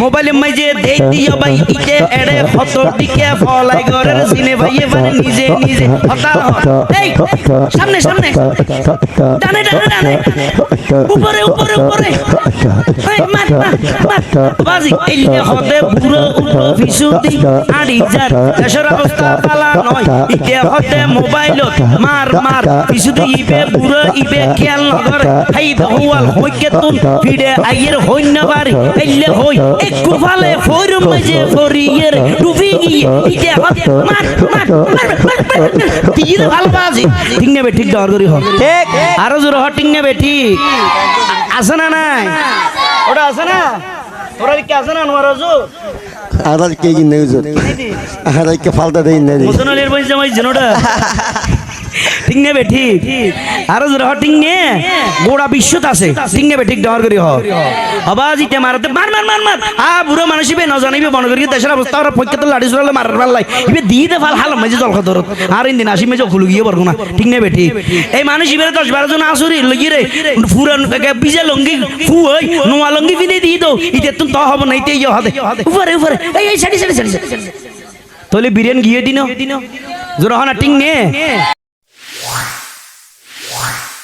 মোবাইলে মাঝে দেই দিও ভাই, ইকে এড়ে হত দিকে ফলাই ঘরের সিনে ভাই, এবারে নিজে নিজে সামনে সামনে। ডানে ডানে উপরে উপরে উপরে। বাজি এলে হতে বুড়ো উঠো ফিসুদি আড়ি যার। দেশের অবস্থা পালা নয়। ইকে হতে মোবাইলত মার মার। ফিসুদি ইবে বুড়ো, ইবে খেয়াল নগর। হাই বহুয়াল হইকে তুন। ফিডে আইয়ের হইন বাড়ি। এলে হই। একটু ফালে ফোরম মাঝে ফরিয়ের ডুবি গিয়ে ইকে হতে মার মার তীর ভালো বাজি ঠিক নেবে ঠিক দর করি হোক ঠিক আরও জোর হ ঠিক নেবে ঠিক আছে না নাই ওটা আছে না ওরা কি আছে না নোয়ার আদার কে কিনে হুজুর আহার কে ফালতা দেই না মুসনালের বই জামাই জনোটা ঠিক নেবে ঠিক আরও জোর হ ঠিক গোড়া বিশ্বত আছে। ঠিক নেবে ঠিক ডর করি হ আবাজ ইতে মারতে মার মার মার মার আ বুড়ো মানুষ ইবে ন জানিবে বন করি দেশের অবস্থা ওরা পক্ষে লাড়ি চলালে মারার পাল্লাই ইবে দিয়ে দে ভালো হাল মাঝে জল খাদর আর ইন্দিন আসি মেজো খুলু গিয়ে বরগো না ঠিক ঠিক এই মানুষ ইবে দশ বারো জন আসুরি লগি রে ফুরান বিজে লঙ্গি ফু হই নোয়া লঙ্গি বিনে দিয়ে দাও ইতে তুমি তো হব না ইতে ইয়ে হবে উপরে উপরে এই এই সারি সারি সারি তলে বিরিয়ানি গিয়ে দিন। জোর হনা টিং নে Bye.